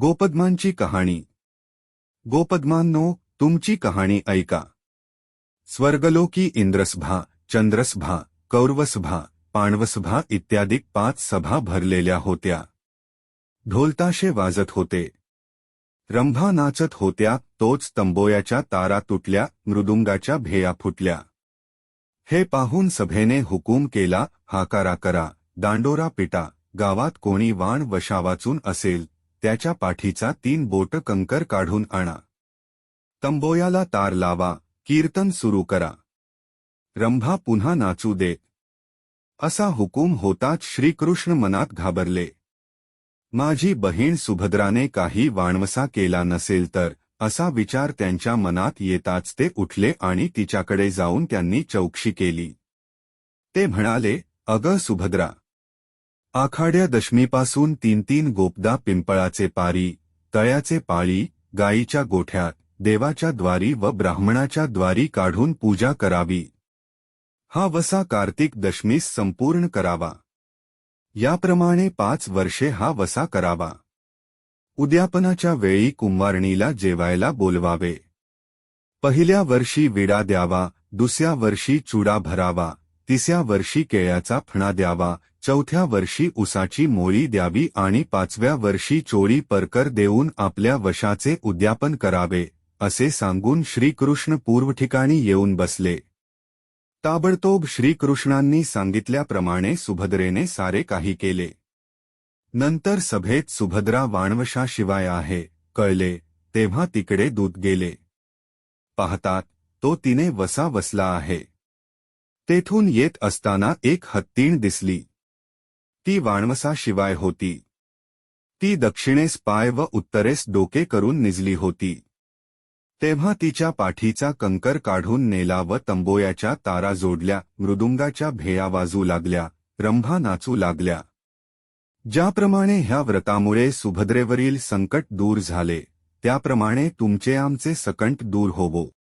गोपद्मांची कहाणी. गोपद्मांनो तुमची कहाणी ऐका. स्वर्गलोकी इंद्रसभा चंद्रसभा कौरवसभा पाणवसभा इत्यादी पाच सभा भरलेल्या होत्या. ढोलताशे वाजत होते. रंभा नाचत होत्या तोच तंबोयाच्या तारा तुटल्या मृदुंगाच्या भेया फुटल्या. हे पाहून सभेने हुकूम केला हाकारा करा दांडोरा पिटा गावात कोणी वाण वशावाचून असेल. त्याच्या पाठीचा तीन बोट कंकर काढून आणा. तंबोयाला तार लावा कीर्तन सुरू करा. रंभा पुन्हा नाचू दे. असा हुकूम होताच श्रीकृष्ण मनात घाबरले. माझी बहीण सुभद्राने काही वाणवसा केला नसेल तर असा विचार त्यांच्या मनात येताच ते उठले आणि तिच्याकडे जाऊन त्यांनी चौकशी केली. ते म्हणाले अग सुभद्रा आखाड्या दशमीपासून तीन तीन गोपदा पिंपळाचे पारी तळ्याचे पाळी गायीच्या गोठ्यात देवाच्या द्वारी व ब्राह्मणाच्या द्वारी काढून पूजा करावी. हा वसा कार्तिक दशमीस संपूर्ण करावा. याप्रमाणे पाच वर्षे हा वसा करावा. उद्यापनाच्या वेळी कुंभारणीला जेवायला बोलवावे. पहिल्या वर्षी विडा द्यावा दुसऱ्या वर्षी चुडा भरावा तिसऱ्या वर्षी केळ्याचा फणा द्यावा चौथ्या वर्षी उसाची मोळी द्यावी आणि पाचव्या वर्षी चोळी परकर देऊन आपल्या वशाचे उद्यापन करावे असे सांगून श्रीकृष्ण पूर्व ठिकाणी येऊन बसले. ताबडतोब श्रीकृष्णांनी सांगितल्याप्रमाणे सुभद्रेने सारे काही केले. नंतर सभेत सुभद्रा वाणवशाशिवाय आहे कळले तेव्हा तिकडे दूत गेले. पाहतात तो तिने वसा वसला आहे. तेथून येत असताना एक हत्तीण दिसली. ती वाणवसाशिवाय होती. ती दक्षिणेस पाय व उत्तरेस डोके करून निजली होती. तेव्हा तिच्या पाठीचा कंकर काढून नेला व तंबोयाच्या तारा जोडल्या मृदुंगाच्या भेया वाजू लागल्या रंभा नाचू लागल्या. ज्याप्रमाणे ह्या व्रतामुळे सुभद्रेवरील संकट दूर झाले त्याप्रमाणे तुमचे आमचे सकंट दूर होवो.